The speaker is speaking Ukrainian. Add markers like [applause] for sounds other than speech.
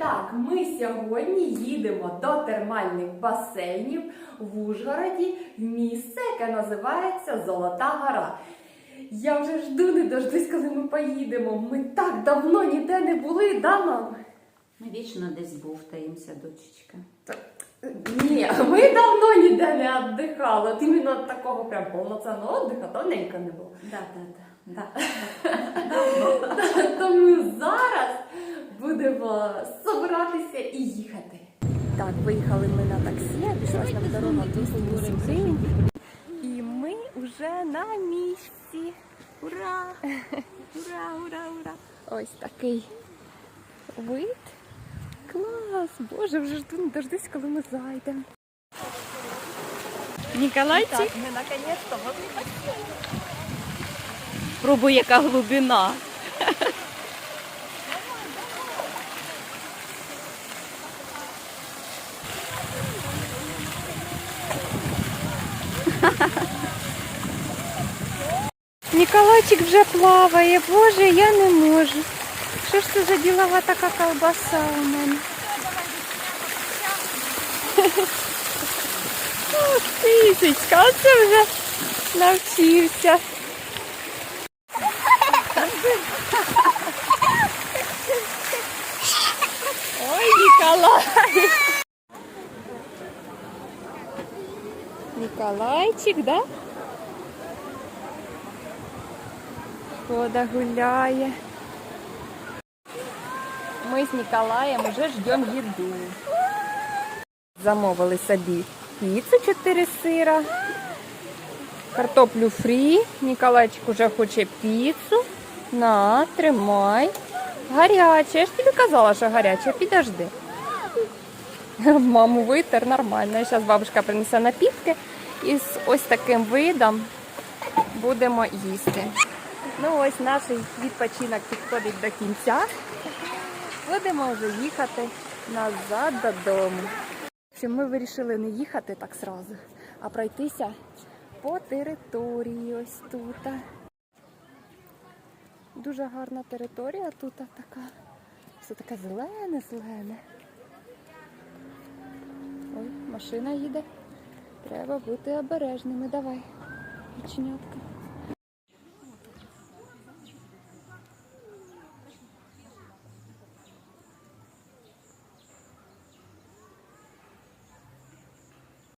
так, ми сьогодні їдемо до термальних басейнів в Ужгороді в місце, яке називається Золота Гора. Я вже жду, не дождусь, коли ми поїдемо. Ми так давно ніде не були, да, мам? Ми вічно десь був, бовтаємося, дочечка. Ні, ми давно ніде не віддихали. От іменно такого прям повноцінного віддиха давненько не було. Да, да, да. да. Тому зараз будемо собиратися і їхати. Так, виїхали ми на таксі, обійшлась нам дорога 208 гривень. І ми вже на місці. Ура! Ура, ура, ура! Ось такий вид. Клас! Боже, вже жду, не дождусь, коли ми зайдемо. Ніколайчик, Так, ми наконець-то возле пробуй, яка глибина. Ніколайчик вже плаває, боже, я не можу. Що ж це за ділова така колбаса у мене? О, тисячка, оце вже навчився. Ой, Ніколай. Ніколайчик, да? Шкода гуляє. Ми з Ніколаєм вже ждемо їду. Замовили собі піцу 4 сира, картоплю фрі. Ніколайчик уже хоче піцу. На, тримай. Гаряче. Я ж тобі казала, що гаряче. Підожди. [laughs] Маму витер нормально. Зараз бабушка принесе напітки і з ось таким видом будемо їсти. Ну ось наш відпочинок підходить до кінця. Будемо вже їхати назад додому. Ми вирішили не їхати так сразу, а пройтися по території ось тут. Дуже гарна територія тут така. Все таке зелене, зелене. Ой, машина їде. Треба бути обережними. Давай, дівчинятка.